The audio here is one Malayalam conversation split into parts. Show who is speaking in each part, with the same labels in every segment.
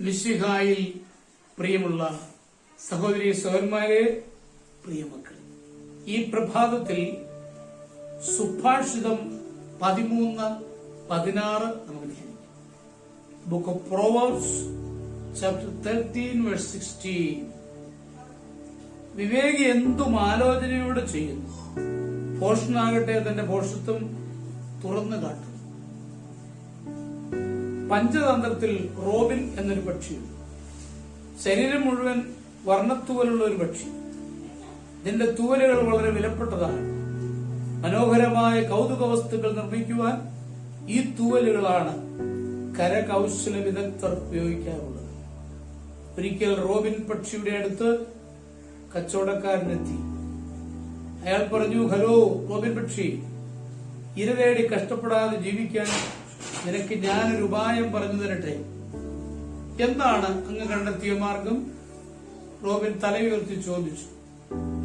Speaker 1: മിശിഹായിൽ പ്രിയമുള്ള സഹോദരി സഹോദരന്മാരെ പ്രിയമക്കൾ ഈ പ്രഭാതത്തിൽ സുഭാഷിതം പതിമൂന്ന് പതിനാറ് നമുക്ക് ധ്യാനിക്കാം. Book of Proverbs chapter thirteen verse sixteen വിവേകി എന്തും ആലോചനയോടെ ചെയ്യുന്നു. ഭോഷനാകട്ടെ തന്റെ ഭോഷത്വം തുറന്നു കാട്ടും പഞ്ചതന്ത്രത്തിൽ റോബിൻ എന്നൊരു പക്ഷിയുണ്ട് ശരീരം മുഴുവൻ വർണത്തൂവലുള്ള ഒരു പക്ഷി. ഇതിന്റെ തൂവലുകൾ വളരെ വിലപ്പെട്ടതാണ്. മനോഹരമായ കൗതുക വസ്തുക്കൾ നിർമ്മിക്കുവാൻ ഈ തൂവലുകളാണ് കരകൗശല വിദഗ്ധർ ഉപയോഗിക്കാറുള്ളത്. ഒരിക്കൽ റോബിൻ പക്ഷിയുടെ അടുത്ത് കച്ചവടക്കാരനെത്തി. അയാൾ പറഞ്ഞു ഹലോ റോബിൻ പക്ഷി ഇരതേടി കഷ്ടപ്പെടാതെ ജീവിക്കാൻ നിനക്ക് ഞാനൊരു ഉപായം പറഞ്ഞു തരട്ടെ? എന്താണ് അങ്ങ് കണ്ടെത്തിയ മാർഗം? റോബിൻ തലയുയർത്തി ചോദിച്ചു.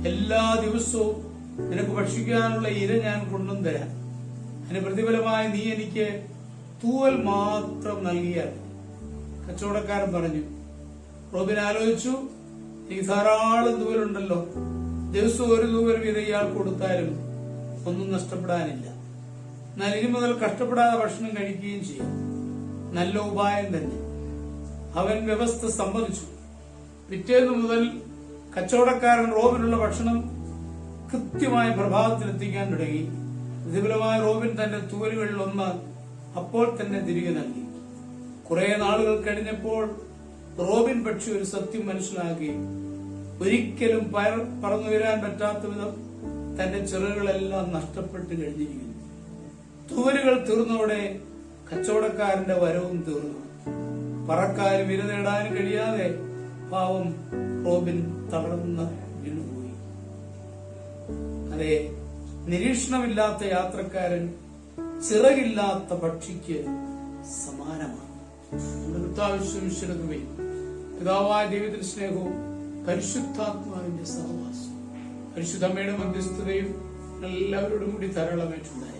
Speaker 1: എല്ലാ ദിവസവും നിനക്ക് ഭക്ഷിക്കാനുള്ള ഇര ഞാൻ കൊണ്ടും തരാം. അതിന് പ്രതിഫലമായി നീ എനിക്ക് തൂവൽ മാത്രം നൽകിയാൽ കച്ചവടക്കാരൻ പറഞ്ഞു. റോബിൻ ആലോചിച്ചു. എനിക്ക് ധാരാളം തൂവലുണ്ടല്ലോ. ദിവസവും ഒരു തൂവൽ വീതം ഇയാൾ കൊടുത്താലും ഒന്നും നഷ്ടപ്പെടാനില്ല. ഇനി മുതൽ കഷ്ടപ്പെടാതെ ഭക്ഷണം കഴിക്കുകയും ചെയ്യും. നല്ല ഉപായം തന്നെ. അവൻ വ്യവസ്ഥ സമ്മതിച്ചു. പിറ്റേന്ന് മുതൽ കച്ചവടക്കാരൻ റോബിനുള്ള ഭക്ഷണം കൃത്യമായ പ്രഭാതത്തിലെത്തിക്കാൻ തുടങ്ങി. പ്രതിഫലമായ റോബിൻ തന്റെ തൂവലുകളിൽ ഒന്ന് അപ്പോൾ തന്നെ തിരികെ നൽകി. കുറെ നാളുകൾ കഴിഞ്ഞപ്പോൾ റോബിൻ പക്ഷി ഒരു സത്യം മനസ്സിലാക്കി. ഒരിക്കലും പയർ- പറന്നു വരാൻ പറ്റാത്ത വിധം തന്റെ ചിറകുകളെല്ലാം നഷ്ടപ്പെട്ട് കഴിഞ്ഞിരിക്കുന്നു. തൂവലുകൾ തീർന്നോടെ കച്ചവടക്കാരന്റെ വരവും തീർന്നു. പറക്കാരും വില നേടാനും കഴിയാതെ പാവം റോബിൻ തളർന്ന് വീണുപോയി. അതെ നിരീക്ഷണമില്ലാത്ത യാത്രക്കാരൻ ചിറകില്ലാത്ത പക്ഷിക്ക് സമാനമാണ്. പിതാവായ ദൈവത്തിന്റെ സ്നേഹവും പരിശുദ്ധാത്മാവിന്റെ സഹവാസവും പരിശുദ്ധമ്മയുടെ മധ്യസ്ഥതയും എല്ലാവരോടും കൂടി ധാരാളമായിട്ടുണ്ടായി